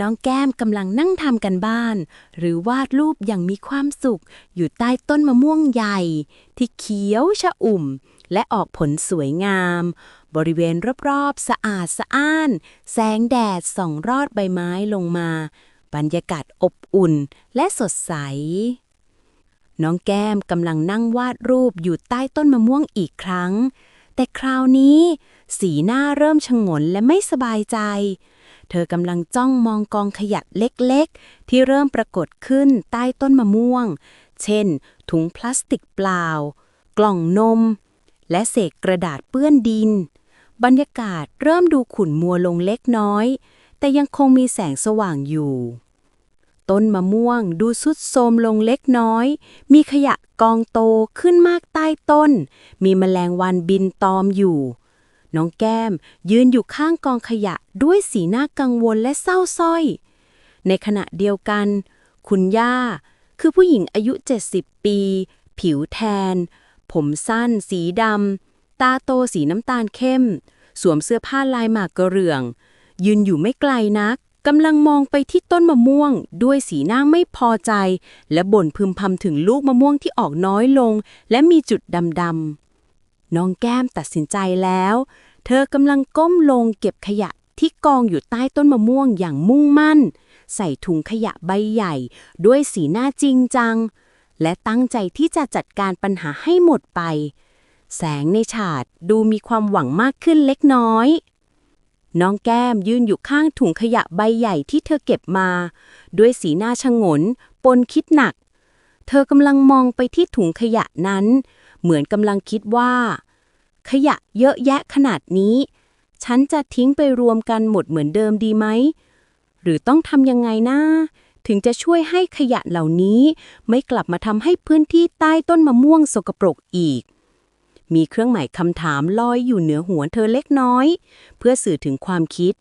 น้องแก้มกำลังนั่งทำกันบ้าน หรือวาดรูปอย่างมีความสุข อยู่ใต้ต้นมะม่วงใหญ่ ที่เขียวชะอุ่ม และออกผลสวยงาม บริเวณรอบๆ สะอาดสะอ้าน แสงแดดส่องรอดใบไม้ลงมา บรรยากาศอบอุ่นและสดใส น้องแก้มกำลังนั่งวาดรูปอยู่ใต้ต้นมะม่วงอีกครั้ง แต่คราวนี้ สีหน้าเริ่มชงนและไม่สบายใจ เธอกำลังจ้องมองกองขยะเล็กๆ ที่เริ่มปรากฏขึ้นใต้ต้นมะม่วง เช่น ถุงพลาสติกเปล่า กล่องนม และเศษกระดาษเปื้อนดิน บรรยากาศเริ่มดูขุ่นมัวลงเล็กน้อย แต่ยังคงมีแสงสว่างอยู่ ต้นมะม่วงดูสุดโทรมลงเล็กน้อย มีขยะกองโตขึ้นมากใต้ต้น มีแมลงวันบินตอมอยู่ น้องแก้ม ยืนอยู่ข้างกองขยะด้วยสีหน้ากังวลและเศร้าสร้อย ในขณะเดียวกัน คุณย่า คือผู้หญิงอายุ 70 ปี ผิวแทน ผมสั้น สีดำ ตาโตสีน้ำตาลเข้ม สวมเสื้อผ้าลายหมากกระเรื่อง ยืนอยู่ไม่ไกลนักกำลังมองไปที่ต้นมะม่วง ด้วยสีหน้าไม่พอใจ และบ่นพึมพำถึงลูกมะม่วงที่ออกน้อยลง และมีจุดดำๆ น้องแก้มตัดสินใจแล้ว เธอกำลังก้มลงเก็บขยะที่กองอยู่ใต้ต้นมะม่วงอย่างมุ่งมั่น ใส่ถุงขยะใบใหญ่ ด้วยสีหน้าจริงจัง และตั้งใจที่จะจัดการปัญหาให้หมดไป แสงในฉาดดูมีความหวังมากขึ้นเล็กน้อย น้องแก้มยืนอยู่ข้างถุงขยะใบใหญ่ที่เธอเก็บมา ด้วยสีหน้าชงน ปนคิดหนัก เธอกำลังมองไปที่ถุงขยะนั้น เหมือนกำลังคิดว่า ขยะเยอะแยะขนาดนี้ ฉันจะทิ้งไปรวมกันหมดเหมือนเดิมดีไหม หรือต้องทำยังไงนะถึงจะช่วยให้ขยะเหล่านี้ ไม่กลับมาทำให้พื้นที่ใต้ต้นมะม่วงสกปรกอีก มีเครื่องหมายคำถามลอยอยู่เหนือหัวเธอเล็กน้อย เพื่อสื่อถึงความคิด